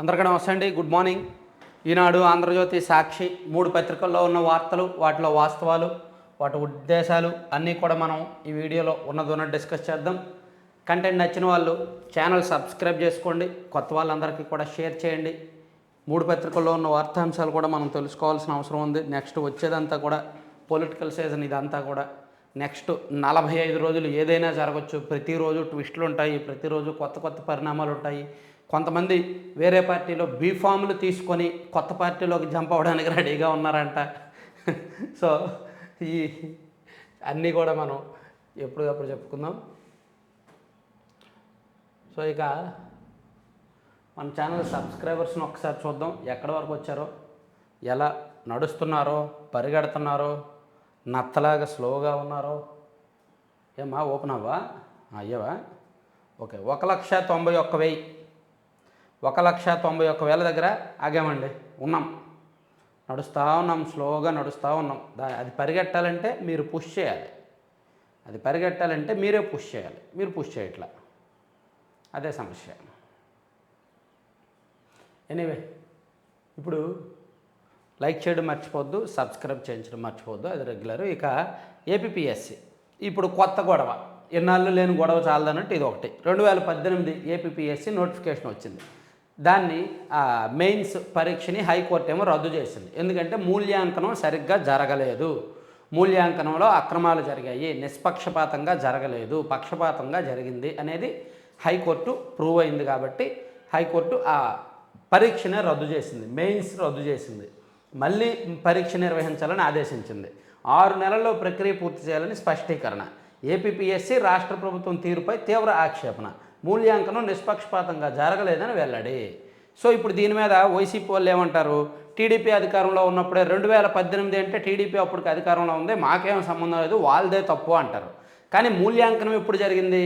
అందరికీ నమస్తే అండి. గుడ్ మార్నింగ్ ఈనాడు ఆంధ్రజ్యోతి సాక్షి మూడు పత్రికల్లో ఉన్న వార్తలు వాటిలో వాస్తవాలు వాటి ఉద్దేశాలు అన్నీ కూడా మనం ఈ వీడియోలో ఉన్నది ఉన్నట్టు డిస్కస్ చేద్దాం. కంటెంట్ నచ్చిన వాళ్ళు ఛానల్ సబ్స్క్రైబ్ చేసుకోండి. కొత్త వాళ్ళందరికీ కూడా షేర్ చేయండి. మూడు పత్రికల్లో ఉన్న వార్తాంశాలు కూడా మనం తెలుసుకోవాల్సిన అవసరం ఉంది. నెక్స్ట్ వచ్చేదంతా కూడా పొలిటికల్ సీజన్ ఇదంతా కూడా. నెక్స్ట్ నలభై ఐదు రోజులు ఏదైనా జరగచ్చు. ప్రతిరోజు ట్విస్టులు ఉంటాయి ప్రతిరోజు కొత్త కొత్త పరిణామాలు ఉంటాయి కొంతమంది వేరే పార్టీలో బీఫామ్లు తీసుకొని కొత్త పార్టీలోకి జంప్ అవ్వడానికి రెడీగా ఉన్నారంట. సో ఈ అన్నీ కూడా మనం ఎప్పుడప్పుడు చెప్పుకుందాం. సో ఇక మన ఛానల్ సబ్స్క్రైబర్స్ని ఒకసారి చూద్దాం. ఎక్కడి వరకు వచ్చారో ఎలా నడుస్తున్నారో పరిగెడుతున్నారో నత్తలాగా స్లోగా ఉన్నారో. ఏమా ఓపెన్ అవ్వా? అయ్యవా? ఓకే ఒక లక్ష తొంభై ఒక్క వెయ్యి. ఒక లక్ష తొంభై ఒక్క వేల దగ్గర ఆగామండి. ఉన్నాం. నడుస్తూ ఉన్నాం. స్లోగా నడుస్తూ ఉన్నాం. దా అది పరిగెట్టాలంటే మీరు పుష్ చేయాలి. అది పరిగెట్టాలంటే మీరే పుష్ చేయాలి. మీరు పుష్ చేయట్లా. అదే సమస్య. ఎనీవే ఇప్పుడు లైక్ చేయడం మర్చిపోద్దు సబ్స్క్రైబ్ చేయించడం మర్చిపోవద్దు అది రెగ్యులర్. ఇక ఏపీఎస్సి ఇప్పుడు కొత్త గొడవ. ఎన్నాళ్ళు లేని గొడవ చాలదన్నట్టు ఇది ఒకటి. రెండు వేల పద్దెనిమిది ఏపీఎస్సి నోటిఫికేషన్ వచ్చింది. దాన్ని ఆ, మెయిన్స్ పరీక్షని హైకోర్టు ఏమో రద్దు చేసింది. ఎందుకంటే మూల్యాంకనం సరిగ్గా జరగలేదు. మూల్యాంకనంలో అక్రమాలు జరిగాయి. నిష్పక్షపాతంగా జరగలేదు. పక్షపాతంగా జరిగింది అనేది హైకోర్టు ప్రూవ్ అయింది కాబట్టి హైకోర్టు ఆ పరీక్షనే రద్దు చేసింది. మెయిన్స్ రద్దు చేసింది. మళ్ళీ పరీక్ష నిర్వహించాలని ఆదేశించింది. ఆరు నెలల్లో ప్రక్రియ పూర్తి చేయాలని స్పష్టీకరణ. ఏపీపీఎస్సీ రాష్ట్ర ప్రభుత్వం తీరుపై తీవ్ర ఆక్షేపణ. మూల్యాంకనం నిష్పక్షపాతంగా జరగలేదని వెల్లడి. సో ఇప్పుడు దీని మీద వైసీపీ వాళ్ళు ఏమంటారు? టీడీపీ అధికారంలో ఉన్నప్పుడే రెండు వేల పద్దెనిమిది అంటే టీడీపీ అప్పటికి అధికారంలో ఉంది మాకేం సంబంధం లేదు వాళ్ళదే తప్పు అంటారు. కానీ మూల్యాంకనం ఎప్పుడు జరిగింది?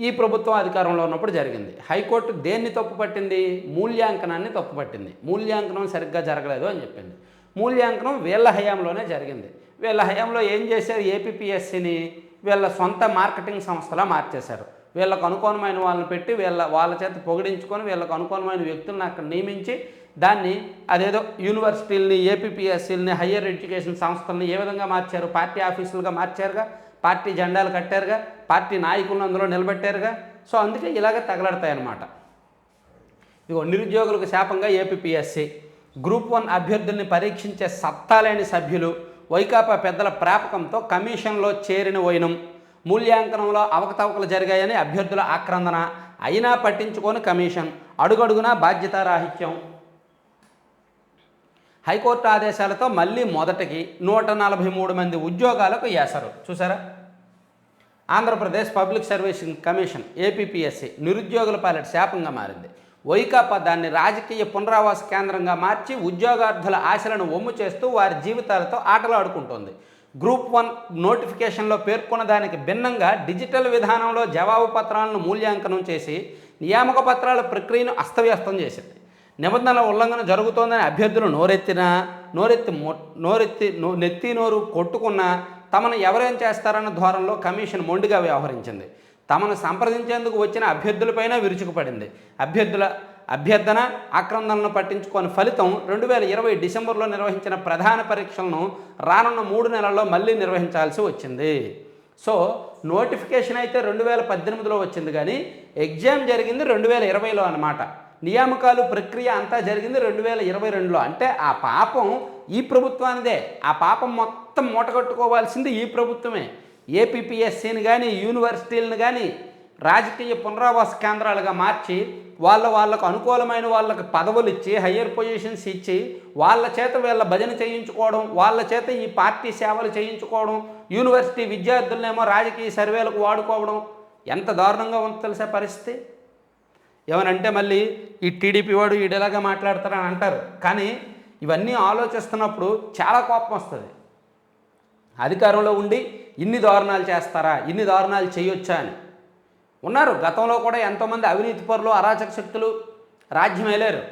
ఈ ప్రభుత్వం అధికారంలో ఉన్నప్పుడు జరిగింది. హైకోర్టు దేన్ని తప్పు పట్టింది? మూల్యాంకనాన్ని తప్పు పట్టింది. మూల్యాంకనం సరిగ్గా జరగలేదు అని చెప్పింది. మూల్యాంకనం వీళ్ళ హయాంలోనే జరిగింది. వీళ్ళ హయాంలో ఏం చేశారు? ఏపీఎస్సిని వీళ్ళ సొంత మార్కెటింగ్ సంస్థలా మార్చేశారు. వీళ్ళకు అనుకూలమైన వాళ్ళని పెట్టి వీళ్ళ వాళ్ళ చేత పొగిడించుకొని వీళ్ళకు అనుకూలమైన వ్యక్తులను అక్కడ నియమించి దాన్ని అదేదో యూనివర్సిటీలని ఏపీపీఎస్సీలని హయ్యర్ ఎడ్యుకేషన్ సంస్థలని ఏ విధంగా మార్చారు? పార్టీ ఆఫీసులుగా మార్చారుగా? పార్టీ జెండాలు కట్టారుగా? పార్టీ నాయకులను అందులో నిలబెట్టారుగా? సో అందుకే ఇలాగే తగలడతాయన్నమాట. ఇగో నిరుద్యోగులకు శాపంగా ఏపీపీఎస్సీ. గ్రూప్ వన్ అభ్యర్థుల్ని పరీక్షించే సత్తాలేని సభ్యులు వైకాపా పెద్దల ప్రాపకంతో కమిషన్లో చేరిన వైనం. మూల్యాంకనంలో అవకతవకలు జరిగాయని అభ్యర్థుల ఆక్రందన అయినా పట్టించుకొని కమిషన్ అడుగడుగునా బాధ్యతారాహిత్యం. హైకోర్టు ఆదేశాలతో మళ్ళీ మొదటికి నూట నలభై మూడు మంది ఉద్యోగాలకు ఏసరు. చూసారా? Andhra Pradesh public servicing commission APPSC నిరుద్యోగుల పాలిట శాపంగా మారింది. వైకాపా దాన్ని రాజకీయ పునరావాస కేంద్రంగా మార్చి ఉద్యోగార్థుల ఆశలను ఒమ్ము చేస్తూ వారి జీవితాలతో ఆటలాడుకుంటోంది. గ్రూప్ వన్ నోటిఫికేషన్లో పేర్కొన్న దానికి భిన్నంగా డిజిటల్ విధానంలో జవాబు పత్రాలను మూల్యాంకనం చేసి నియామక పత్రాల ప్రక్రియను అస్తవ్యస్తం చేసింది. నిబంధనల ఉల్లంఘన జరుగుతోందని అభ్యర్థులు నోరెత్తినా నోరెత్తి నోరెత్తి నో నెత్తి నోరు కొట్టుకున్నా తమను ఎవరేం చేస్తారన్న ధోరణిలో కమిషన్ మొండిగా వ్యవహరించింది. తమను సంప్రదించేందుకు వచ్చిన అభ్యర్థులపైన విరుచుకుపడింది. అభ్యర్థుల అభ్యర్థన ఆక్రందనను పట్టించుకొని ఫలితం రెండు వేల ఇరవై డిసెంబర్లో నిర్వహించిన ప్రధాన పరీక్షలను రానున్న మూడు నెలల్లో మళ్ళీ నిర్వహించాల్సి వచ్చింది. సో నోటిఫికేషన్ అయితే రెండు వేల పద్దెనిమిదిలో వచ్చింది కానీ ఎగ్జామ్ జరిగింది రెండు వేల ఇరవైలో అనమాట నియామకాలు ప్రక్రియ అంతా జరిగింది రెండు వేల ఇరవై రెండులో. అంటే ఆ పాపం ఈ ప్రభుత్వానిదే. ఆ పాపం మొత్తం మూటగట్టుకోవాల్సింది ఈ ప్రభుత్వమే. ఏపీపీఎస్సీని కానీ యూనివర్సిటీలను కానీ రాజకీయ పునరావాస కేంద్రాలుగా మార్చి వాళ్ళ వాళ్ళకు అనుకూలమైన వాళ్ళకి పదవులు ఇచ్చి హయ్యర్ పొజిషన్స్ ఇచ్చి వాళ్ళ చేత వీళ్ళ భజన చేయించుకోవడం వాళ్ళ చేత ఈ పార్టీ సేవలు చేయించుకోవడం యూనివర్సిటీ విద్యార్థులనేమో రాజకీయ సర్వేలకు వాడుకోవడం ఎంత దారుణంగా ఉందో తెలిసే పరిస్థితి? ఏమనంటే మళ్ళీ ఈ టీడీపీ వాడు ఈడేలాగా మాట్లాడతారని అంటారు. కానీ ఇవన్నీ ఆలోచిస్తున్నప్పుడు చాలా కోపం వస్తుంది. అధికారంలో ఉండి ఇన్ని దారుణాలు చేస్తారా? ఇన్ని దారుణాలు చేయొచ్చా అని. ఉన్నారు. గతంలో కూడా ఎంతోమంది అవినీతి పరులు అరాచక శక్తులు రాజ్యం వేలేరు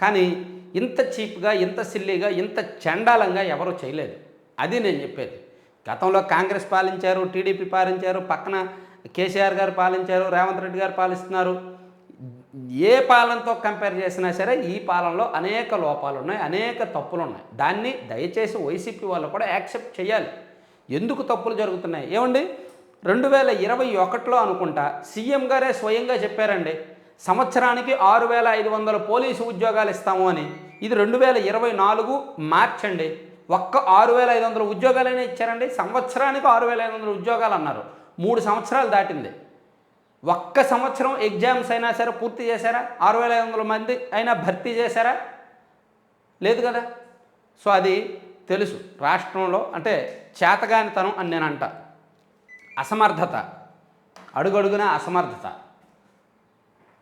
కానీ ఇంత చీప్గా ఇంత సిల్లీగా ఇంత చండాలంగా ఎవరూ చేయలేదు. అది నేను చెప్పేది. గతంలో కాంగ్రెస్ పాలించారు టీడీపీ పాలించారు పక్కన కేసీఆర్ గారు పాలించారు రేవంత్ రెడ్డి గారు పాలిస్తున్నారు. ఏ పాలనతో కంపేర్ చేసినా సరే ఈ పాలనలో అనేక లోపాలు ఉన్నాయి అనేక తప్పులు ఉన్నాయి. దాన్ని దయచేసి వైసీపీ వాళ్ళు కూడా యాక్సెప్ట్ చేయాలి. ఎందుకు తప్పులు జరుగుతున్నాయి? ఏమండి? రెండు వేల ఇరవై ఒకటిలో అనుకుంటా. సీఎం గారే స్వయంగా చెప్పారండి సంవత్సరానికి ఆరు వేల ఐదు వందల పోలీసు ఉద్యోగాలు ఇస్తాము అని. ఇది రెండు వేల ఇరవై నాలుగు మార్చ్ అండి. ఒక్క ఆరు వేల ఐదు వందల ఉద్యోగాలనే ఇచ్చారండి సంవత్సరానికి ఆరు వేల ఐదు వందల ఉద్యోగాలు అన్నారు. మూడు సంవత్సరాలు దాటింది. ఒక్క సంవత్సరం ఎగ్జామ్స్ అయినా సరే పూర్తి చేశారా? ఆరు వేల ఐదు వందల మంది అయినా భర్తీ చేశారా? లేదు కదా. సో అది తెలుసు. రాష్ట్రంలో అంటే చేతగానితనం అని నేను అంట. అసమర్థత. అడుగడుగున అసమర్థత.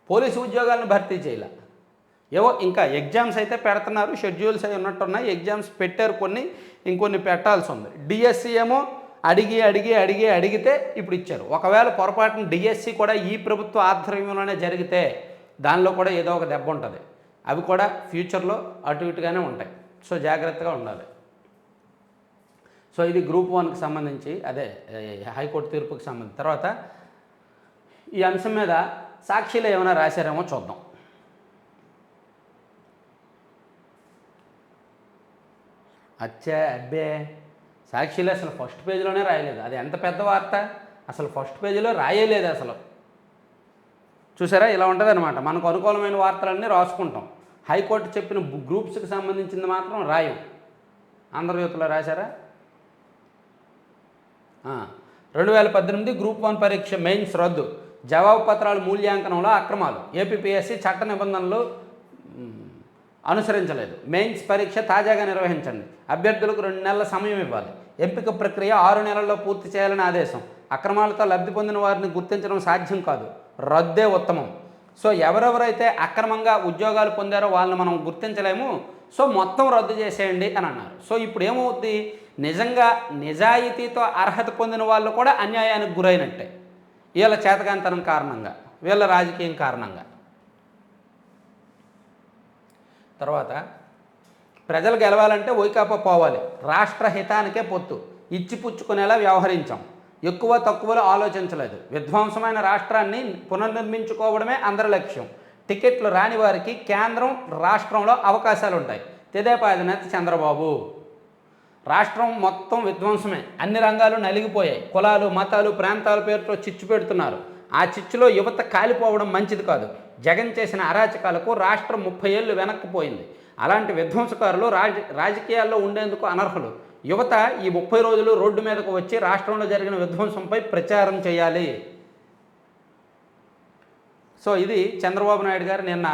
పోలీసు ఉద్యోగాలను భర్తీ చేయాల. ఏవో ఇంకా ఎగ్జామ్స్ అయితే పెడుతున్నారు షెడ్యూల్స్ అయి ఉన్నట్టున్నాయి ఎగ్జామ్స్ పెట్టారు కొన్ని ఇంకొన్ని పెట్టాల్సి ఉంది. డిఎస్సి ఏమో అడిగి అడిగి అడిగి అడిగితే ఇప్పుడు ఇచ్చారు. ఒకవేళ పొరపాటున డిఎస్సి కూడా ఈ ప్రభుత్వ ఆధ్వర్యంలోనే జరిగితే దానిలో కూడా ఏదో ఒక దెబ్బ ఉంటుంది. అవి కూడా ఫ్యూచర్లో అటు ఇటుగానే ఉంటాయి. సో జాగ్రత్తగా ఉండాలి. సో ఇది గ్రూప్ వన్కి సంబంధించి అదే హైకోర్టు తీర్పుకి సంబంధించి. తర్వాత ఈ అంశం మీద సాక్షిలో ఏమైనా రాశారేమో చూద్దాం. అచ్చా అబ్బే సాక్షిలో అసలు ఫస్ట్ పేజీలోనే రాయలేదు. అది ఎంత పెద్ద వార్త? అసలు ఫస్ట్ పేజీలో రాయలేదు అసలు. చూసారా? ఇలా ఉంటుంది అనమాట మనకు అనుకూలమైన వార్తలన్నీ రాసుకుంటాం. హైకోర్టు చెప్పిన గ్రూప్స్కి సంబంధించింది మాత్రం రాయం. ఆంధ్రజ్యోతిలో రాశారా? రెండు వేల పద్దెనిమిది గ్రూప్ వన్ పరీక్ష మెయిన్స్ రద్దు. జవాబు పత్రాల మూల్యాంకనంలో అక్రమాలు. ఏపీపీఎస్సీ చట్ట నిబంధనలు అనుసరించలేదు. మెయిన్స్ పరీక్ష తాజాగా నిర్వహించండి. అభ్యర్థులకు రెండు నెలల సమయం ఇవ్వాలి. ఎంపిక ప్రక్రియ ఆరు నెలల్లో పూర్తి చేయాలని ఆదేశం. అక్రమాలతో లబ్ధి పొందిన వారిని గుర్తించడం సాధ్యం కాదు. రద్దే ఉత్తమం. సో ఎవరెవరైతే అక్రమంగా ఉద్యోగాలు పొందారో వాళ్ళని మనం గుర్తించలేము. సో మొత్తం రద్దు చేసేయండి అని అన్నారు. సో ఇప్పుడు ఏమవుద్ది? నిజంగా నిజాయితీతో అర్హత పొందిన వాళ్ళు కూడా అన్యాయానికి గురైనట్టే. వీళ్ళ చేతకాంతనం కారణంగా వీళ్ళ రాజకీయం కారణంగా. తర్వాత ప్రజలు గెలవాలంటే వైకాపా పోవాలి. రాష్ట్ర హితానికే పొత్తు. ఇచ్చిపుచ్చుకునేలా వ్యవహరించాం. ఎక్కువ తక్కువలో ఆలోచించలేదు. విధ్వంసమైన రాష్ట్రాన్ని పునర్నిర్మించుకోవడమే అందరి లక్ష్యం. టికెట్లు రాని వారికి కేంద్రం రాష్ట్రంలో అవకాశాలు ఉంటాయి తెదేపా అధినేత చంద్రబాబు. రాష్ట్రం మొత్తం విధ్వంసమే. అన్ని రంగాలు నలిగిపోయాయి. కులాలు మతాలు ప్రాంతాల పేరుతో చిచ్చు పెడుతున్నారు. ఆ చిచ్చులో యువత కాలిపోవడం మంచిది కాదు. జగన్ చేసిన అరాచకాలకు రాష్ట్రం ముప్పై ఏళ్ళు వెనక్కిపోయింది అలాంటి విధ్వంసకారులు రాజ రాజకీయాల్లో ఉండేందుకు అనర్హులు. యువత ఈ ముప్పై రోజులు రోడ్డు మీదకు వచ్చి రాష్ట్రంలో జరిగిన విధ్వంసంపై ప్రచారం చేయాలి. సో ఇది చంద్రబాబు నాయుడు గారు నిన్న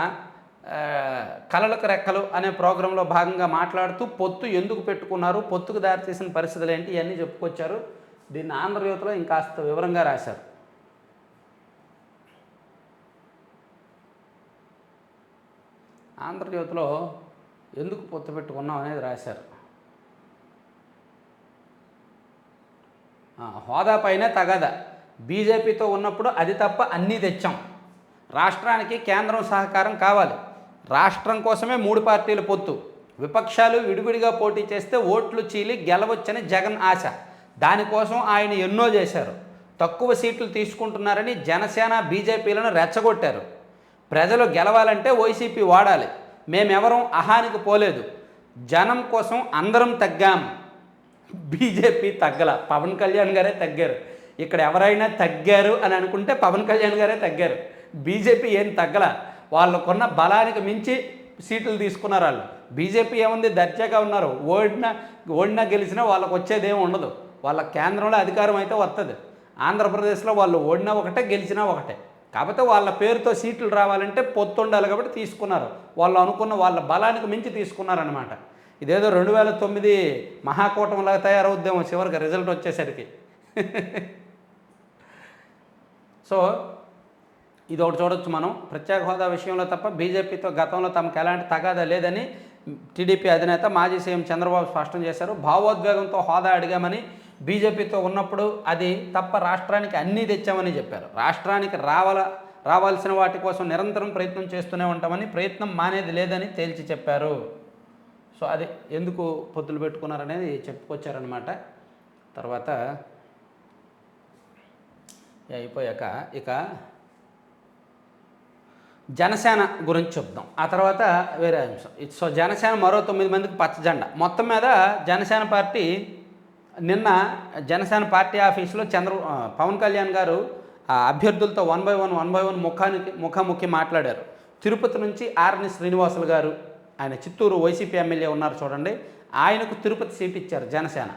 కలలకు రెక్కలు అనే ప్రోగ్రాంలో భాగంగా మాట్లాడుతూ పొత్తు ఎందుకు పెట్టుకున్నారు పొత్తుకు దారితీసిన పరిస్థితులు ఏంటి ఇవన్నీ చెప్పుకొచ్చారు. దీన్ని ఆంధ్రజ్యోతిలో ఇంకాస్త వివరంగా రాశారు. ఆంధ్రజ్యోతిలో ఎందుకు పొత్తు పెట్టుకున్నాం అనేది రాశారు. హోదా పైన తగదా. బీజేపీతో ఉన్నప్పుడు అది తప్ప అన్నీ తెచ్చాం. రాష్ట్రానికి కేంద్రం సహకారం కావాలి. రాష్ట్రం కోసమే మూడు పార్టీల పొత్తు. విపక్షాలు విడివిడిగా పోటీ చేస్తే ఓట్లు చీలి గెలవచ్చని జగన్ ఆశ. దానికోసం ఆయన ఎన్నో చేశారు. తక్కువ సీట్లు తీసుకుంటున్నారని జనసేన బీజేపీలను రెచ్చగొట్టారు. ప్రజలు గెలవాలంటే వైసీపీ వాడాలి. మేమెవరం అహానికి పోలేదు. జనం కోసం అందరం తగ్గాం. బీజేపీ తగ్గల. పవన్ కళ్యాణ్ గారే తగ్గారు. ఇక్కడ ఎవరైనా తగ్గారు అని అనుకుంటే పవన్ కళ్యాణ్ గారే తగ్గారు. బీజేపీ ఏం తగ్గల. వాళ్ళకున్న బలానికి మించి సీట్లు తీసుకున్నారు వాళ్ళు. బీజేపీ ఏముంది? దర్జాగా ఉన్నారు. ఓడిన ఓడినా గెలిచినా వాళ్ళకు వచ్చేది ఏమి ఉండదు. వాళ్ళ కేంద్రంలో అధికారం అయితే వస్తుంది ఆంధ్రప్రదేశ్లో వాళ్ళు ఓడినా ఒకటే గెలిచినా ఒకటే. కాకపోతే వాళ్ళ పేరుతో సీట్లు రావాలంటే పొత్తు ఉండాలి కాబట్టి తీసుకున్నారు. వాళ్ళు అనుకున్న వాళ్ళ బలానికి మించి తీసుకున్నారనమాట ఇదేదో రెండు వేల తొమ్మిది మహాకూటమిలాగా తయారవుద్దేమో చివరికి రిజల్ట్ వచ్చేసరికి. సో ఇది ఒకటి చూడొచ్చు మనం. ప్రత్యేక హోదా విషయంలో తప్ప బీజేపీతో గతంలో తమకు ఎలాంటి తగాదా లేదని టీడీపీ అధినేత మాజీ సీఎం చంద్రబాబు స్పష్టం చేశారు. భావోద్వేగంతో హోదా అడిగామని బీజేపీతో ఉన్నప్పుడు అది తప్ప రాష్ట్రానికి అన్నీ తెచ్చామని చెప్పారు. రాష్ట్రానికి రావాల రావాల్సిన వాటి కోసం నిరంతరం ప్రయత్నం చేస్తూనే ఉంటామని ప్రయత్నం మానేది లేదని తేల్చి చెప్పారు. సో అది ఎందుకు పొత్తులు పెట్టుకున్నారనేది చెప్పుకొచ్చారనమాట తర్వాత అయిపోయాక ఇక జనసేన గురించి చెప్దాం. ఆ తర్వాత వేరే అంశం. సో జనసేన మరో తొమ్మిది మందికి పచ్చ జెండా. మొత్తం మీద జనసేన పార్టీ నిన్న జనసేన పార్టీ ఆఫీసులో చంద్ర పవన్ కళ్యాణ్ గారు ఆ అభ్యర్థులతో one by one one by one ముఖానికి ముఖాముఖి మాట్లాడారు. తిరుపతి నుంచి ఆర్ని శ్రీనివాసులు గారు ఆయన చిత్తూరు వైసీపీ ఎమ్మెల్యే ఉన్నారు చూడండి ఆయనకు తిరుపతి సీట్ ఇచ్చారు జనసేన.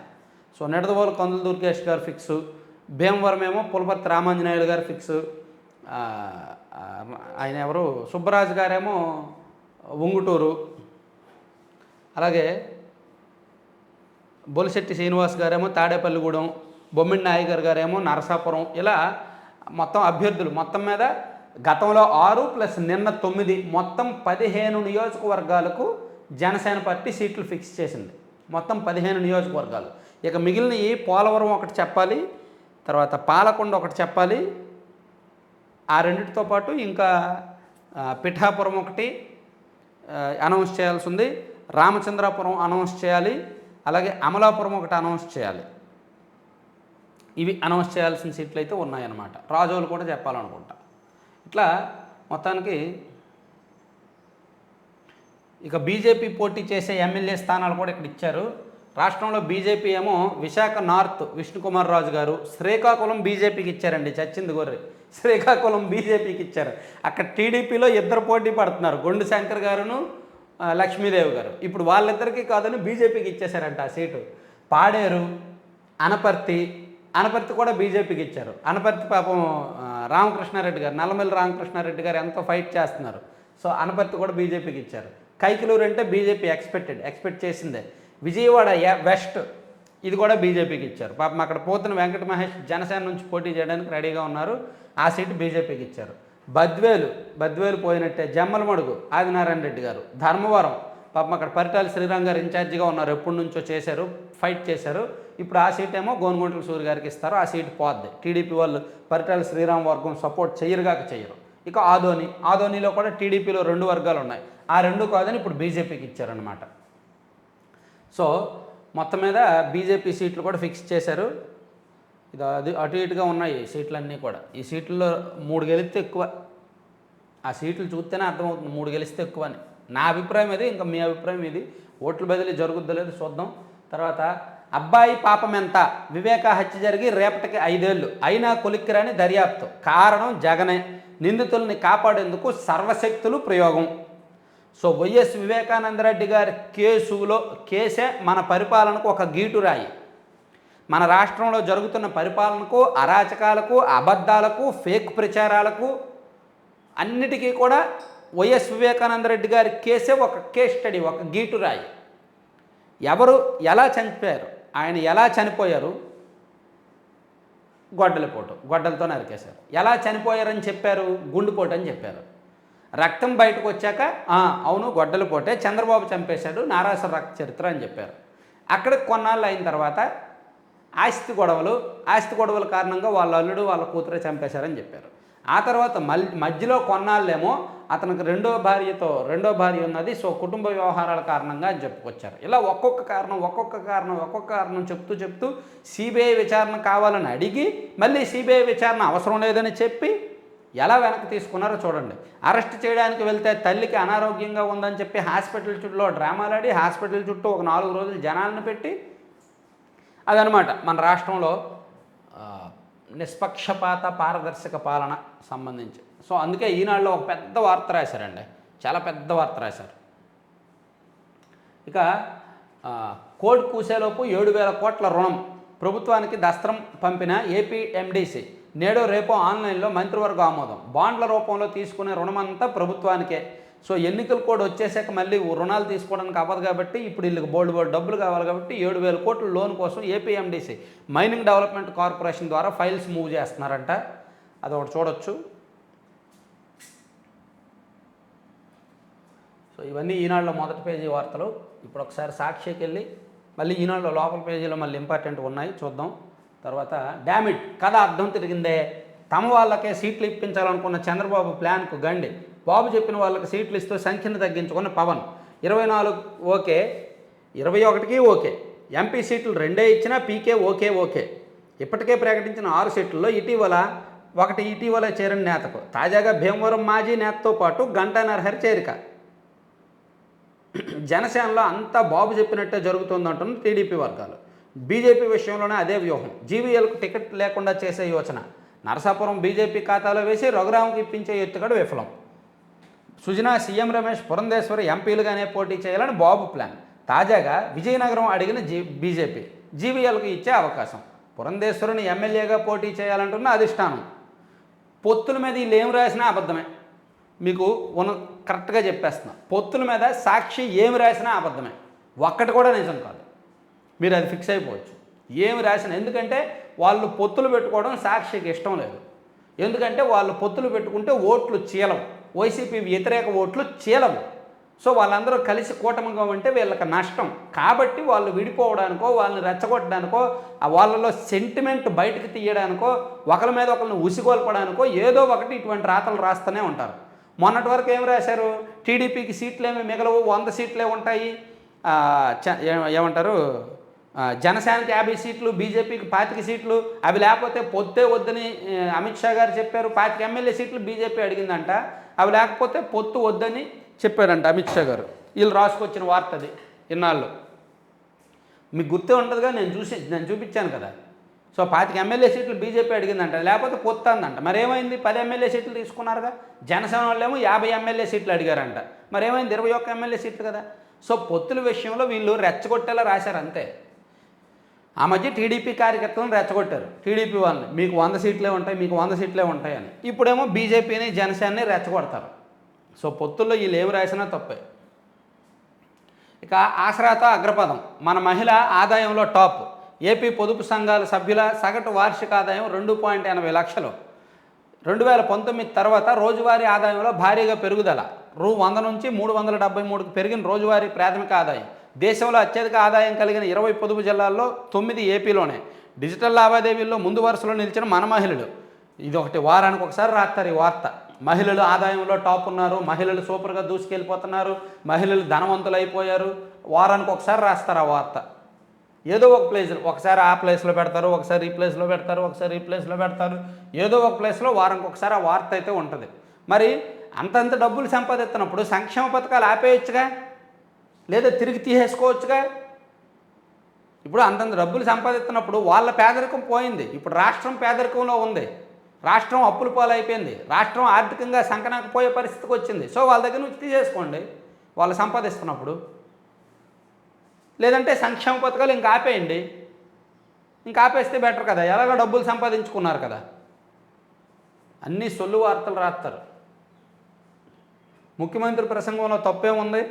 సో నిడదవోలు కందుల దుర్గేష్ గారు ఫిక్స్ భీమవరం ఏమో పులపర్తి రామాంజనేయులు గారు ఫిక్స్ ఆయన ఎవరు? సుబ్బరాజు గారేమో ఉంగుటూరు అలాగే బొలిశెట్టి శ్రీనివాస్ గారేమో తాడేపల్లిగూడెం బొమ్మిడి నాయకర్ గారేమో నరసాపురం. ఇలా మొత్తం అభ్యర్థులు మొత్తం మీద గతంలో ఆరు ప్లస్ నిన్న తొమ్మిది మొత్తం పదిహేను నియోజకవర్గాలకు జనసేన పార్టీ సీట్లు ఫిక్స్ చేసింది. మొత్తం పదిహేను నియోజకవర్గాలు. ఇక మిగిలిన ఈ పోలవరం ఒకటి చెప్పాలి తర్వాత పాలకొండ ఒకటి చెప్పాలి ఆ రెండిటితో పాటు ఇంకా పిఠాపురం ఒకటి అనౌన్స్ చేయాల్సి ఉంది. రామచంద్రాపురం అనౌన్స్ చేయాలి. అలాగే అమలాపురం ఒకటి అనౌన్స్ చేయాలి. ఇవి అనౌన్స్ చేయాల్సిన సీట్లు అయితే ఉన్నాయన్నమాట. రాజోలు కూడా చెప్పాలనుకుంటా. ఇట్లా మొత్తానికి ఇక బీజేపీ పోటీ చేసే ఎమ్మెల్యే స్థానాలు కూడా ఇక్కడ ఇచ్చారు. రాష్ట్రంలో బీజేపీ ఏమో విశాఖ నార్త్ విష్ణుకుమార్ రాజు గారు శ్రీకాకుళం బీజేపీకి ఇచ్చారండి చచ్చింది గొర్రె. శ్రీకాకుళం బీజేపీకి ఇచ్చారు. అక్కడ టీడీపీలో ఇద్దరు పోటీ పడుతున్నారు. గొండు శంకర్ గారును లక్ష్మీదేవి గారు. ఇప్పుడు వాళ్ళిద్దరికీ కాదని బీజేపీకి ఇచ్చేశారంట ఆ సీటు. పాడేరు అనపర్తి అనపర్తి కూడా బీజేపీకి ఇచ్చారు. అనపర్తి పాపం రామకృష్ణారెడ్డి గారు నల్లమల్లి రామకృష్ణారెడ్డి గారు ఎంతో ఫైట్ చేస్తున్నారు. సో అనపర్తి కూడా బీజేపీకి ఇచ్చారు. కైకిలూరు అంటే బీజేపీ ఎక్స్పెక్టెడ్ ఎక్స్పెక్ట్ చేసిందే. విజయవాడ వెస్ట్ ఇది కూడా బీజేపీకి ఇచ్చారు. పాపం అక్కడ పోతున్న వెంకట మహేష్ జనసేన నుంచి పోటీ చేయడానికి రెడీగా ఉన్నారు. ఆ సీటు బీజేపీకి ఇచ్చారు. బద్వేలు బద్వేలు పోయినట్టే జమ్మలమడుగు ఆదినారాయణ రెడ్డి గారు. ధర్మవరం పాపం అక్కడ పరిటాల శ్రీరామ్ గారు ఇన్ఛార్జిగా ఉన్నారు. ఎప్పటి నుంచో చేశారు ఫైట్ చేశారు. ఇప్పుడు ఆ సీట్ ఏమో గోనుగుంట్ల సూర్య గారికి ఇస్తారు. ఆ సీట్ పోద్ది. టీడీపీ వాళ్ళు పరిటాల శ్రీరామ్ వర్గం సపోర్ట్ చేయరుగాక చేయరు. ఇక ఆదోని ఆదోనిలో కూడా టీడీపీలో రెండు వర్గాలు ఉన్నాయి. ఆ రెండు కాదని ఇప్పుడు బీజేపీకి ఇచ్చారనమాట సో మొత్తం మీద బీజేపీ సీట్లు కూడా ఫిక్స్ చేశారు. ఇది అది అటు ఇటుగా ఉన్నాయి సీట్లన్నీ కూడా. ఈ సీట్లలో మూడు గెలిస్తే ఎక్కువ. ఆ సీట్లు చూస్తేనే అర్థమవుతుంది మూడు గెలిస్తే ఎక్కువ అని. నా అభిప్రాయం ఇది ఇంకా మీ అభిప్రాయం ఇది. ఓట్లు బదిలీ జరుగుద్దో లేదో చూద్దాం. తర్వాత అబ్బాయి పాపం ఎంత? వివేక హత్య జరిగి రేపటికి ఐదేళ్ళు అయినా కొలిక్కిరాని దర్యాప్తు. కారణం జగనే. నిందితుల్ని కాపాడేందుకు సర్వశక్తులు ప్రయోగం. సో వైఎస్ వివేకానందరెడ్డి గారి కేసులో కేసే మన పరిపాలనకు ఒక గీటురాయి మన రాష్ట్రంలో జరుగుతున్న పరిపాలనకు అరాచకాలకు అబద్ధాలకు ఫేక్ ప్రచారాలకు అన్నిటికీ కూడా వైఎస్ వివేకానందరెడ్డి గారి కేసే ఒక కేస్ స్టడీ ఒక గీటురాయి ఎవరు ఎలా చనిపోయారు ఆయన ఎలా చనిపోయారు? గొడ్డలపోటు గొడ్డలతో నరికేశారు. ఎలా చనిపోయారని చెప్పారు? గుండెపోటు అని చెప్పారు. రక్తం బయటకు వచ్చాక అవును అవును గొడ్డలిపోటే చంద్రబాబు చంపేశాడు నారాసర రక్త చరిత్ర అని చెప్పారు. అక్కడ కొన్నాళ్ళు అయిన తర్వాత ఆస్తి గొడవలు ఆస్తి గొడవల కారణంగా వాళ్ళ అల్లుడు వాళ్ళ కూతురే చంపేశారని చెప్పారు. ఆ తర్వాత మల్ మధ్యలో కొన్నాళ్ళేమో అతనికి రెండో భార్యతో రెండో భార్య ఉన్నది సో కుటుంబ వ్యవహారాల కారణంగా అని చెప్పుకొచ్చారు. ఇలా ఒక్కొక్క కారణం ఒక్కొక్క కారణం ఒక్కొక్క కారణం చెప్తూ చెప్తూ సిబిఐ విచారణ కావాలని అడిగి మళ్ళీ సిబిఐ విచారణ అవసరం లేదని చెప్పి ఎలా వెనక్కి తీసుకున్నారో చూడండి. అరెస్ట్ చేయడానికి వెళ్తే తల్లికి అనారోగ్యంగా ఉందని చెప్పి హాస్పిటల్ చుట్టూలో డ్రామాలాడి హాస్పిటల్ చుట్టూ ఒక నాలుగు రోజులు జనాలను పెట్టి అదనమాట మన రాష్ట్రంలో నిష్పక్షపాత పారదర్శక పాలన సంబంధించి. సో అందుకే ఈనాడులో ఒక పెద్ద వార్త రాశారండి. చాలా పెద్ద వార్త రాశారు. ఇక కోడ్ కూసేలోపు ఏడు వేల కోట్ల రుణం. ప్రభుత్వానికి దస్త్రం పంపిన ఏపీ ఎండీసీ. నేడో రేపో ఆన్లైన్లో మంత్రివర్గ ఆమోదం. బాండ్ల రూపంలో తీసుకునే రుణమంతా ప్రభుత్వానికే. సో ఎన్నికల కోడ్ వచ్చేసాక మళ్ళీ రుణాలు తీసుకోవడానికి అవ్వదు కాబట్టి ఇప్పుడు వీళ్ళకి బోల్డ్ బోల్డ్ డబ్బులు కావాలి కాబట్టి ఏడు వేల కోట్ల లోన్ కోసం ఏపీఎండిసి మైనింగ్ డెవలప్మెంట్ కార్పొరేషన్ ద్వారా ఫైల్స్ మూవ్ చేస్తున్నారంట. అది ఒకటి చూడొచ్చు. సో ఇవన్నీ ఈనాడులో మొదటి పేజీ వార్తలు. ఇప్పుడు ఒకసారి సాక్షికి వెళ్ళి మళ్ళీ ఈనాడులో లోపల పేజీలో మళ్ళీ ఇంపార్టెంట్ ఉన్నాయి. చూద్దాం. తర్వాత డామిట్ కథ అర్థం తిరిగిందే. తమ వాళ్ళకే సీట్లు ఇప్పించాలనుకున్న చంద్రబాబు ప్లాన్కు గండి. బాబు చెప్పిన వాళ్ళకి సీట్లు ఇస్తూ సంఖ్యను తగ్గించుకున్న పవన్. ఇరవై నాలుగు ఓకే. ఇరవై ఒకటికి ఓకే. ఎంపీ సీట్లు రెండే ఇచ్చినా పీకే ఓకే ఓకే. ఇప్పటికే ప్రకటించిన ఆరు సీట్లలో ఇటీవల ఒకటి ఇటీవల చేరిన నేతకు. తాజాగా భీమవరం మాజీ నేతతో పాటు గంటా నరహరి చేరిక. జనసేనలో అంతా బాబు చెప్పినట్టే జరుగుతుందంటున్న టీడీపీ వర్గాలు. బీజేపీ విషయంలోనే అదే వ్యూహం. జీవీఎల్కు టికెట్ లేకుండా చేసే యోచన. నరసాపురం బీజేపీ ఖాతాలో వేసి రఘురాంకి ఇప్పించే ఎత్తుగడు విఫలం. సుజనా సీఎం రమేష్ పురంధేశ్వరి ఎంపీలుగానే పోటీ చేయాలని బాబు ప్లాన్. తాజాగా విజయనగరం అడిగిన జీ బీజేపీ జీవీఎల్కు ఇచ్చే అవకాశం. పురంధేశ్వరుని ఎమ్మెల్యేగా పోటీ చేయాలంటున్న అధిష్టానం. పొత్తుల మీద వీళ్ళు ఏం రాసినా అబద్ధమే. మీకు ఉన్న కరెక్ట్గా చెప్పేస్తున్నా. పొత్తుల మీద సాక్షి ఏమి రాసినా అబద్ధమే. ఒక్కటి కూడా నిజం కాదు. మీరు అది ఫిక్స్ అయిపోవచ్చు. ఏమి రాసిన ఎందుకంటే వాళ్ళు పొత్తులు పెట్టుకోవడం సాక్షికి ఇష్టం లేదు. ఎందుకంటే వాళ్ళు పొత్తులు పెట్టుకుంటే ఓట్లు చీలవు. వైసీపీ వ్యతిరేక ఓట్లు చీలవు. సో వాళ్ళందరూ కలిసి కూటమిగా ఉంటే వీళ్ళకి నష్టం. కాబట్టి వాళ్ళు విడిపోవడానికో వాళ్ళని రెచ్చగొట్టడానికో వాళ్ళలో సెంటిమెంట్ బయటకు తీయడానికో ఒకరి మీద ఒకరిని ఉసిగొల్పడానికో ఏదో ఒకటి ఇటువంటి రాతలు రాస్తూనే ఉంటారు. మొన్నటి వరకు ఏం రాశారు? టీడీపీకి సీట్లు ఏమి మిగలవు వంద సీట్లే ఉంటాయి. చ- ఏమంటారు? జనసేనకి యాభై సీట్లు బీజేపీకి పాతిక సీట్లు అవి లేకపోతే పొత్తే వద్దని అమిత్ షా గారు చెప్పారు పాతిక ఎమ్మెల్యే సీట్లు బీజేపీ అడిగిందంట అవి లేకపోతే పొత్తు వద్దని చెప్పారంట అమిత్ షా గారు. వీళ్ళు రాసుకొచ్చిన వార్త అది ఇన్నాళ్ళు. మీకు గుర్తే ఉంటుందిగా నేను చూసి నేను చూపించాను కదా. సో పాతిక ఎమ్మెల్యే సీట్లు బీజేపీ అడిగిందంట లేకపోతే పొత్తు అందంట. మరేమైంది? పది ఎమ్మెల్యే సీట్లు తీసుకున్నారుగా? జనసేన వాళ్ళేమో యాభై ఎమ్మెల్యే సీట్లు అడిగారంట. మరేమైంది? ఇరవై ఒక్క ఎమ్మెల్యే సీట్లు కదా. సో పొత్తుల విషయంలో వీళ్ళు రెచ్చగొట్టేలా రాశారు అంతే. ఆ మధ్య టీడీపీ కార్యకర్తలను రెచ్చగొట్టారు. టీడీపీ వాళ్ళని. మీకు వంద సీట్లే ఉంటాయి మీకు వంద సీట్లే ఉంటాయి అని. ఇప్పుడేమో బీజేపీని జనసేనని రెచ్చగొడతారు. సో పొత్తుల్లో వీళ్ళు ఏమి రాసినా తప్పే. ఇక ఆసరాతో అగ్రపదం. మన మహిళ ఆదాయంలో టాప్. ఏపీ పొదుపు సంఘాల సభ్యుల సగటు వార్షిక ఆదాయం రెండు పాయింట్ ఎనభై లక్షలు. రెండు వేల పంతొమ్మిది తర్వాత రోజువారీ ఆదాయంలో భారీగా పెరుగుదల. రూ. వంద నుంచి మూడు వందల డెబ్బై మూడుకు పెరిగిన రోజువారీ ప్రాథమిక ఆదాయం. దేశంలో అత్యధిక ఆదాయం కలిగిన ఇరవై పొదుపు జిల్లాల్లో తొమ్మిది ఏపీలోనే. డిజిటల్ లావాదేవీల్లో ముందు వరుసలో నిలిచిన మన మహిళలు. ఇది ఒకటి వారానికి ఒకసారి రాస్తారు ఈ వార్త. మహిళలు ఆదాయంలో టాప్ ఉన్నారు మహిళలు సూపర్గా దూసుకెళ్ళిపోతున్నారు మహిళలు ధనవంతులు అయిపోయారు. వారానికి ఒకసారి రాస్తారు ఆ వార్త? ఏదో ఒక ప్లేస్ ఒకసారి ఆ ప్లేస్లో పెడతారు ఒకసారి ఈ ప్లేస్లో పెడతారు ఒకసారి ఈ ప్లేస్లో పెడతారు. ఏదో ఒక ప్లేస్లో వారానికి ఒకసారి ఆ వార్త అయితే ఉంటుంది. మరి అంతంత డబ్బులు సంపాదిస్తున్నప్పుడు సంక్షేమ పథకాలు ఆపేయచ్చుగా? లేదా తిరిగి తీసేసుకోవచ్చుగా? ఇప్పుడు అంతంత డబ్బులు సంపాదిస్తున్నప్పుడు వాళ్ళ పేదరికం పోయింది. ఇప్పుడు రాష్ట్రం పేదరికంలో ఉంది. రాష్ట్రం అప్పుల పాలైపోయింది. రాష్ట్రం ఆర్థికంగా సంకనకపోయే పరిస్థితికి వచ్చింది. సో వాళ్ళ దగ్గర నుంచి తీసేసుకోండి. వాళ్ళు సంపాదిస్తున్నప్పుడు. లేదంటే సంక్షేమ పథకాలు ఇంకా ఆపేయండి. ఇంకా ఆపేస్తే బెటర్ కదా. ఎలాగో డబ్బులు సంపాదించుకున్నారు కదా. అన్నీ సొల్లు వార్తలు రాస్తారు ముఖ్యమంత్రి ప్రసంగంలో తప్పేముంది?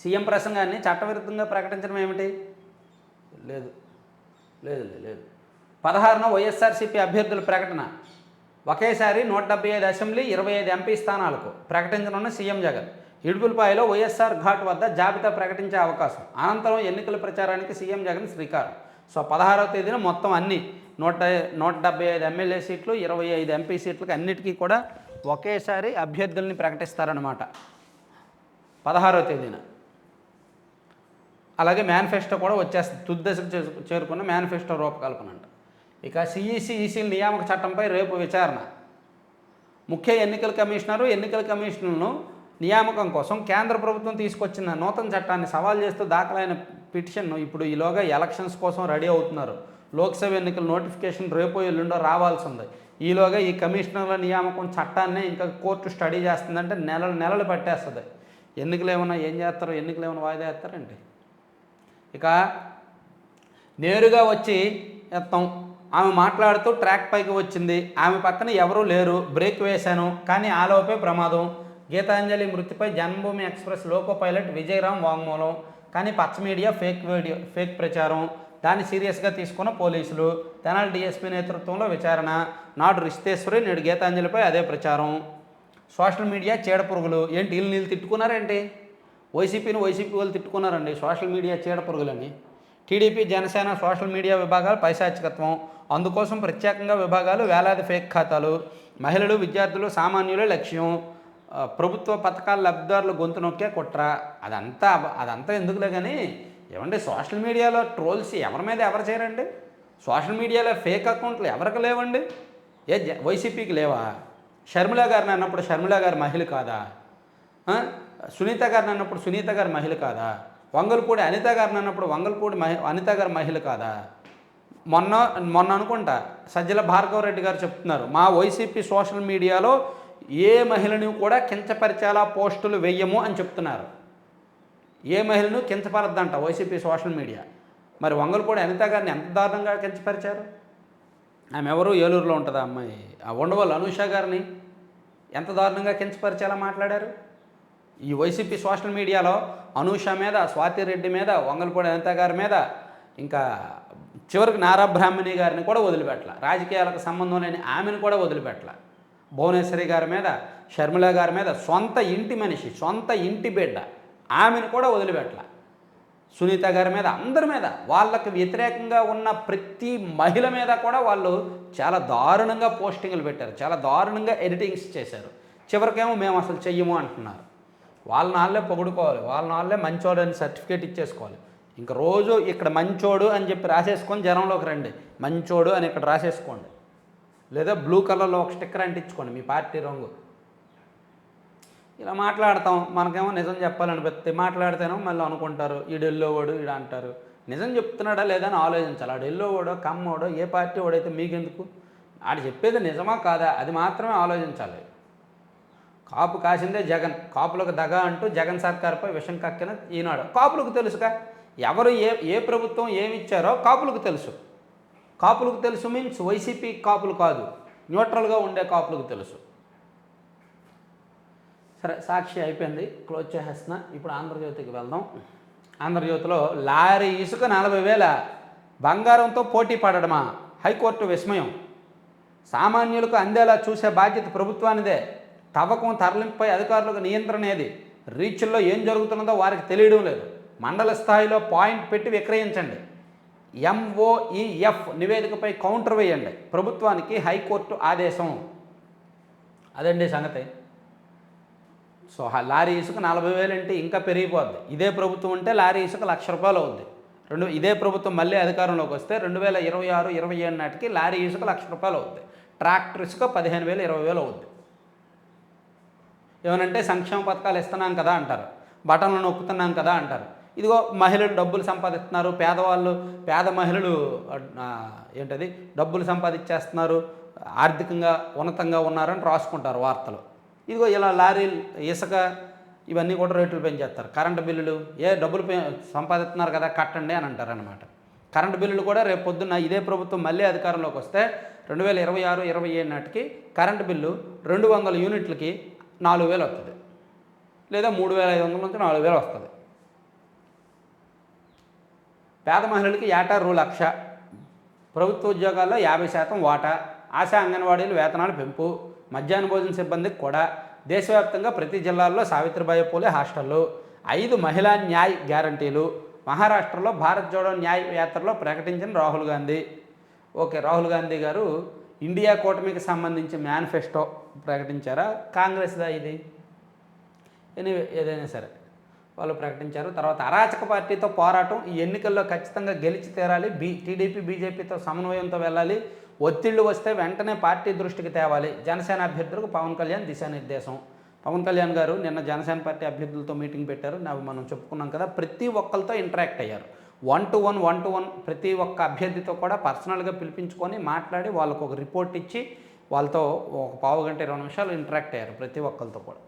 సీఎం ప్రసంగాన్ని చట్టవిరుద్ధంగా ప్రకటించడం ఏమిటి? లేదు. లేదు లేదు, పదహారున వైఎస్ఆర్సీపీ అభ్యర్థుల ప్రకటన. ఒకేసారి నూట డెబ్బై ఐదు అసెంబ్లీ ఇరవై ఐదు ఎంపీ స్థానాలకు ప్రకటించనున్న సీఎం జగన్. ఇడుపులపాయలో వైఎస్ఆర్ ఘాట్ వద్ద జాబితా ప్రకటించే అవకాశం. అనంతరం ఎన్నికల ప్రచారానికి సీఎం జగన్ శ్రీకారం. సో పదహారవ తేదీన మొత్తం అన్ని నూట నూట డెబ్బై ఐదు ఎమ్మెల్యే సీట్లు ఇరవై ఐదు ఎంపీ సీట్లకు అన్నిటికీ కూడా ఒకేసారి అభ్యర్థుల్ని ప్రకటిస్తారన్నమాట. పదహారవ తేదీన. అలాగే మేనిఫెస్టో కూడా వచ్చేస్తుంది. తుద్దశకు చేరుకున్న మేనిఫెస్టో రూపకల్పన అంట ఇక సిఈసి ఈసీ నియామక చట్టంపై రేపు విచారణ. ముఖ్య ఎన్నికల కమిషనరు ఎన్నికల కమిషన్ను నియామకం కోసం కేంద్ర ప్రభుత్వం తీసుకొచ్చిన నూతన చట్టాన్ని సవాల్ చేస్తూ దాఖలైన పిటిషన్ను ఇప్పుడు ఈలోగా ఎలక్షన్స్ కోసం రెడీ అవుతున్నారు. లోక్సభ ఎన్నికల నోటిఫికేషన్ రేపు ఎల్లుండో రావాల్సి ఉంది ఈలోగా ఈ కమిషనర్ల నియామకం చట్టాన్ని ఇంకా కోర్టు స్టడీ చేస్తుందంటే నెలలు నెలలు పట్టేస్తుంది. ఎన్నికలు ఏమైనా ఏం చేస్తారు? ఎన్నికలు ఏమైనా వాయిదా వేస్తారండి ఇక నేరుగా వచ్చి ఎత్తాం. ఆమె మాట్లాడుతూ ట్రాక్ పైకి వచ్చింది. ఆమె పక్కన ఎవరూ లేరు. బ్రేక్ వేశాను. కానీ ఆలోపే ప్రమాదం. గీతాంజలి మృతిపై Janmabhoomi Express loco pilot Vijayaram వాంగ్మూలం. కానీ పచ్చ మీడియా ఫేక్ వీడియో ఫేక్ ప్రచారం. దాన్ని సీరియస్గా తీసుకున్న పోలీసులు. తెనాల డీఎస్పీ నేతృత్వంలో విచారణ. నాడు రిషితేశ్వరి నేడు గీతాంజలిపై అదే ప్రచారం. సోషల్ మీడియా చీడపురుగులు ఏంటి వీళ్ళు నీళ్ళు తిట్టుకున్నారేంటి? వైసీపీని వైసీపీ వాళ్ళు తిట్టుకున్నారండి. సోషల్ మీడియా చీడపురుగులని. టీడీపీ జనసేన సోషల్ మీడియా విభాగాలు పైశాచికత్వం. అందుకోసం ప్రత్యేకంగా విభాగాలు వేలాది ఫేక్ ఖాతాలు. మహిళలు విద్యార్థులు సామాన్యుల లక్ష్యం. ప్రభుత్వ పథకాల లబ్ధిదారులు గొంతు నొక్కే కుట్ర. అదంతా అదంతా ఎందుకులే కానీ ఏమండి సోషల్ మీడియాలో ట్రోల్స్ ఎవరి మీద ఎవరు చేయరండి? సోషల్ మీడియాలో ఫేక్ అకౌంట్లు ఎవరికి లేవండి? ఏ వైసీపీకి లేవా? షర్మిలా గారిని అన్నప్పుడు షర్మిలా గారు మహిళ కాదా? సునీత గారిని అన్నప్పుడు సునీత గారు మహిళ కాదా? వంగల్పూడి అనిత గారిని అన్నప్పుడు వంగల్పూడి మహి అనిత గారు మహిళ కాదా? మొన్న మొన్న అనుకుంటా సజ్జల భార్గవ రెడ్డి గారు చెప్తున్నారు మా వైసీపీ సోషల్ మీడియాలో ఏ మహిళని కూడా కించపరిచేలా పోస్టులు వెయ్యము అని చెప్తున్నారు. ఏ మహిళను కించపరద్దంట వైసీపీ సోషల్ మీడియా. మరి వంగలపూడి అనిత గారిని ఎంత దారుణంగా కించపరిచారు? ఆమె ఎవరు ఏలూరులో ఉంటుందా అమ్మాయి? ఆ ఉండవల్లి అనూష గారిని ఎంత దారుణంగా కించపరిచేలా మాట్లాడారు? ఈ వైసీపీ సోషల్ మీడియాలో అనూష మీద స్వాతి రెడ్డి మీద వంగలపూడి అనిత గారి మీద ఇంకా చివరికి నారా బ్రాహ్మణి గారిని కూడా వదిలిపెట్టల. రాజకీయాలకు సంబంధం లేని ఆమెను కూడా వదిలిపెట్టల. భువనేశ్వరి గారి మీద షర్మిల గారి మీద సొంత ఇంటి మనిషి సొంత ఇంటి బిడ్డ ఆమెను కూడా వదిలిపెట్టల. సునీత గారి మీద అందరి మీద వాళ్ళకు వ్యతిరేకంగా ఉన్న ప్రతి మహిళ మీద కూడా వాళ్ళు చాలా దారుణంగా పోస్టింగ్లు పెట్టారు. చాలా దారుణంగా ఎడిటింగ్స్ చేశారు. చివరికేమో మేము అసలు చెయ్యము అంటున్నారు. వాళ్ళ నాళ్ళే పొగుడుకోవాలి వాళ్ళ నాళ్ళే మంచోడు అని సర్టిఫికేట్ ఇచ్చేసుకోవాలి. ఇంక రోజు ఇక్కడ మంచోడు అని చెప్పి రాసేసుకొని జనంలోకి రండి. మంచోడు అని ఇక్కడ రాసేసుకోండి. లేదా బ్లూ కలర్లో ఒక స్టిక్కర్ అంటించుకోండి మీ పార్టీ రంగు. ఇలా మాట్లాడతాం. మనకేమో నిజం చెప్పాలనిపిస్తే మాట్లాడితేనో మళ్ళీ అనుకుంటారు ఈడు ఎల్లోవాడు ఈడు అంటారు. నిజం చెప్తున్నాడా లేదా అని ఆలోచించాలి. ఆడు ఎల్లోవాడో కమ్మోడో ఏ పార్టీ వాడైతే మీకెందుకు? ఆడు చెప్పేది నిజమా కాదా? అది మాత్రమే ఆలోచించాలి. కాపు కాసిందే జగన్. కాపులకు దగ అంటూ జగన్ సర్కార్పై విషం కక్కిన ఈనాడు. కాపులకు తెలుసుగా? ఎవరు ఏ ఏ ప్రభుత్వం ఏమిచ్చారో కాపులకు తెలుసు. కాపులకు తెలుసు మీన్స్ వైసీపీ కాపులు కాదు. న్యూట్రల్గా ఉండే కాపులకు తెలుసు. సరే సాక్షి అయిపోయింది. క్లోజ్ చేసేస్తున్నా. ఇప్పుడు ఆంధ్రజ్యోతికి వెళ్దాం. ఆంధ్రజ్యోతిలో లారీ ఇసుక నలభై వేల బంగారంతో పోటీ పడడమా? హైకోర్టు విస్మయం. సామాన్యులకు అందేలా చూసే బాధ్యత ప్రభుత్వానిదే. తవ్వకం తరలింపుపై అధికారులకు నియంత్రణ ఏది? రీచ్ల్లో ఏం జరుగుతున్నదో వారికి తెలియడం లేదు. మండల స్థాయిలో పాయింట్ పెట్టి విక్రయించండి. ఎంఓఈఎఫ్ నివేదికపై కౌంటర్ వేయండి. ప్రభుత్వానికి హైకోర్టు ఆదేశం. అదండి సంగతి. సో లారీ ఇసుక నలభై వేలు అంటే ఇంకా పెరిగిపోద్ది. ఇదే ప్రభుత్వం ఉంటే లారీ ఇసుక లక్ష రూపాయలు అవుద్ది. రెండు ఇదే ప్రభుత్వం మళ్ళీ అధికారంలోకి వస్తే రెండు వేల ఇరవై ఆరు ఇరవై ఏడు నాటికి లారీ ఇసుక లక్ష రూపాయలు అవుద్ది. ట్రాక్టర్ ఇసుక పదిహేను వేలు ఇరవై వేలు అవుద్ది. ఏమనంటే సంక్షేమ పథకాలు ఇస్తున్నాం కదా అంటారు. బటన్లు నొక్కుతున్నాం కదా అంటారు. ఇదిగో మహిళలు డబ్బులు సంపాదిస్తున్నారు. పేదవాళ్ళు పేద మహిళలు ఏంటది? డబ్బులు సంపాదించేస్తున్నారు. ఆర్థికంగా ఉన్నతంగా ఉన్నారని రాసుకుంటారు వార్తలు. ఇదిగో ఇలా లారీలు ఇసుక ఇవన్నీ కూడా రేట్లు పెంచేస్తారు. కరెంటు బిల్లులు ఏ డబ్బులు సంపాదిస్తున్నారు కదా కట్టండి అని అంటారు అనమాట కరెంటు బిల్లులు కూడా రేపు పొద్దున్న ఇదే ప్రభుత్వం మళ్ళీ అధికారంలోకి వస్తే రెండు వేల ఇరవై ఆరు ఇరవై ఏడు నాటికి కరెంటు బిల్లు రెండు వందల యూనిట్లకి నాలుగు వేలు వస్తుంది లేదా మూడు వేల ఐదు వందల నుంచి నాలుగు వేలు వస్తుంది పేద మహిళలకి ఏటా రూ లక్ష ప్రభుత్వ ఉద్యోగాల్లో యాభై శాతం వాటా ఆశా అంగన్వాడీలు వేతనాలు పెంపు మధ్యాహ్న భోజన సిబ్బందికి కూడా దేశవ్యాప్తంగా ప్రతి జిల్లాల్లో సావిత్రిబాయి పూలే హాస్టళ్ళు ఐదు మహిళా న్యాయ్ గ్యారంటీలు మహారాష్ట్రలో భారత్ జోడో న్యాయ్ యాత్రలో ప్రకటించిన రాహుల్ గాంధీ. ఓకే రాహుల్ గాంధీ గారు ఇండియా కూటమికి సంబంధించి మేనిఫెస్టో ప్రకటించారా? కాంగ్రెస్దా ఇది? ఎనీవే ఏదైనా సరే. వాళ్ళు ప్రకటించారు. తర్వాత అరాచక పార్టీతో పోరాటం ఈ ఎన్నికల్లో ఖచ్చితంగా గెలిచి తీరాలి. బీ టీడీపీ బీజేపీతో సమన్వయంతో వెళ్ళాలి. ఒత్తిళ్ళు వస్తే వెంటనే పార్టీ దృష్టికి తేవాలి. జనసేన అభ్యర్థులకు పవన్ కళ్యాణ్ దిశానిర్దేశం. పవన్ కళ్యాణ్ గారు నిన్న జనసేన పార్టీ అభ్యర్థులతో మీటింగ్ పెట్టారు. అవి మనం చెప్పుకున్నాం కదా. ప్రతి ఒక్కరితో ఇంటరాక్ట్ అయ్యారు. One to one one to one ప్రతి ఒక్క అభ్యర్థితో కూడా పర్సనల్గా పిలిపించుకొని మాట్లాడి వాళ్ళకు ఒక రిపోర్ట్ ఇచ్చి వాళ్ళతో ఒక పావు గంట ఇరవై నిమిషాలు ఇంటరాక్ట్ అయ్యారు ప్రతి ఒక్కరితో కూడా.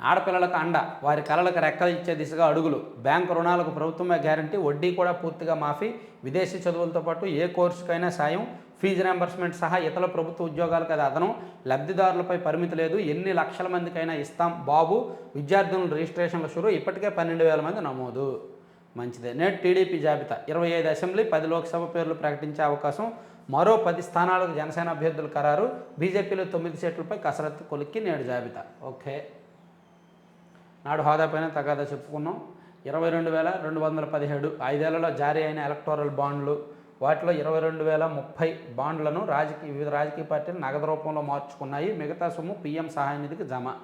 ఆడపిల్లలకు అండ వారి కళలకు రెక్కలు ఇచ్చే దిశగా అడుగులు బ్యాంకు రుణాలకు ప్రభుత్వమే గ్యారంటీ వడ్డీ కూడా పూర్తిగా మాఫీ విదేశీ చదువులతో పాటు ఏ కోర్సుకైనా సాయం ఫీజు రెంబర్స్మెంట్ సహా ఇతర ప్రభుత్వ ఉద్యోగాలకు అది అదనం లబ్ధిదారులపై పరిమితి లేదు ఎన్ని లక్షల మందికైనా ఇస్తాం బాబు విద్యార్థుల రిజిస్ట్రేషన్ల షురు ఇప్పటికే పన్నెండు వేల మంది నమోదు. మంచిదే. నేటి టీడీపీ జాబితా. ఇరవై ఐదు అసెంబ్లీ పది లోక్సభ పేర్లు ప్రకటించే అవకాశం మరో పది స్థానాలకు జనసేన అభ్యర్థులు ఖరారు బీజేపీలో తొమ్మిది సీట్లపై కసరత్తు కొలిక్కి నేడు జాబితా. ఓకే. నాడు హోదా పైన తగాదా చెప్పుకున్నాం. ఇరవై రెండు వేల రెండు వందల పదిహేడు ఐదేళ్ళలో జారీ అయిన ఎలక్టోరల్ బాండ్లు వాటిలో ఇరవై రెండు వేల ముప్పై బాండ్లను రాజకీయ వివిధ రాజకీయ పార్టీలు నగదు రూపంలో మార్చుకున్నాయి. మిగతా సొమ్ము పీఎం సహాయ నిధికి జమ.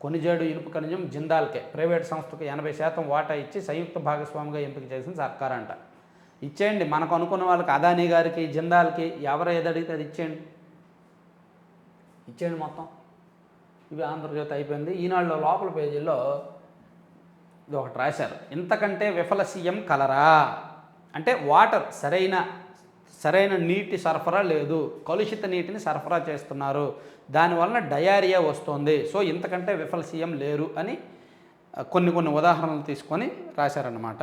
కొనిజేడు ఇనుపు ఖనిజం జిందాల్కే. ప్రైవేట్ సంస్థకు ఎనభై శాతం వాటా ఇచ్చి సంయుక్త భాగస్వామిగా ఎంపిక చేసిన సర్కార్ అంట ఇచ్చేయండి మనకు అనుకున్న వాళ్ళకి అదానీ గారికి జిందాల్కి ఎవరు ఏది అడిగితే అది ఇచ్చేయండి. ఇచ్చేయండి మొత్తం. ఇవి ఆంధ్రజ్యోతి అయిపోయింది. ఈనాడులో లోపల పేజీలో ఇది ఒకటి రాశారు. ఇంతకంటే విఫల సీఎం కలరా? అంటే వాటర్ సరైన సరైన నీటి సరఫరా లేదు కలుషిత నీటిని సరఫరా చేస్తున్నారు. దానివలన డయారియా వస్తుంది. సో ఇంతకంటే విఫల సీఎం లేరు అని కొన్ని కొన్ని ఉదాహరణలు తీసుకొని రాశారన్నమాట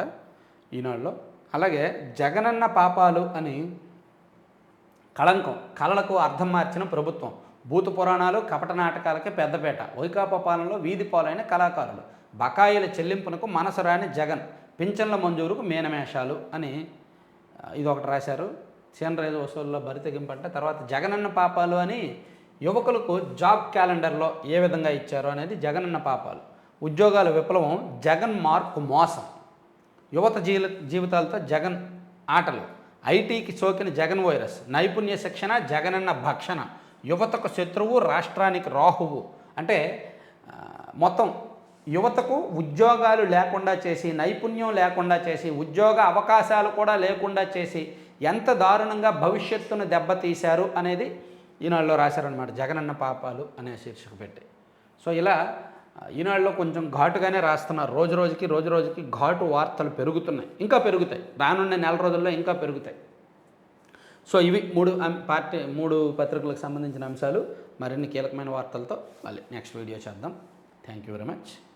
ఈనాడులో. అలాగే జగనన్న పాపాలు అని కళంకం కళలకు అర్థం మార్చిన ప్రభుత్వం భూత పురాణాలు కపట నాటకాలకే పెద్దపేట వైకాపా పాలనలో వీధి పాలైన కళాకారులు బకాయిల చెల్లింపునకు మనసు రాని జగన్ పింఛన్ల మంజూరుకు మేనమేషాలు అని ఇది ఒకటి రాశారు. సీన్ రైజు వసూల్లో బరి అంటే తర్వాత జగనన్న పాపాలు అని యువకులకు జాబ్ క్యాలెండర్లో ఏ విధంగా ఇచ్చారో అనేది జగనన్న పాపాలు. ఉద్యోగాల విప్లవం జగన్ మార్కు మోసం. యువత జీల జీవితాలతో జగన్ ఆటలు. ఐటీకి సోకిన జగన్ వైరస్ నైపుణ్య శిక్షణ జగనన్న భక్షణ యువతకు శత్రువు రాష్ట్రానికి రాహువు. అంటే మొత్తం యువతకు ఉద్యోగాలు లేకుండా చేసి నైపుణ్యం లేకుండా చేసి ఉద్యోగ అవకాశాలు కూడా లేకుండా చేసి ఎంత దారుణంగా భవిష్యత్తును దెబ్బతీశారు అనేది ఈనాడులో రాశారనమాట జగనన్న పాపాలు అనే శీర్షిక పెట్టి. సో ఇలా ఈనాడులో కొంచెం ఘాటుగానే రాస్తున్నారు. రోజు రోజుకి రోజు రోజుకి ఘాటు వార్తలు పెరుగుతున్నాయి. ఇంకా పెరుగుతాయి. రానున్న నెల రోజుల్లో ఇంకా పెరుగుతాయి. సో ఇవి మూడు పార్టీ మూడు పత్రికలకు సంబంధించిన అంశాలు. మరిన్ని కీలకమైన వార్తలతో మళ్ళీ నెక్స్ట్ వీడియో చేద్దాం. Thank you very much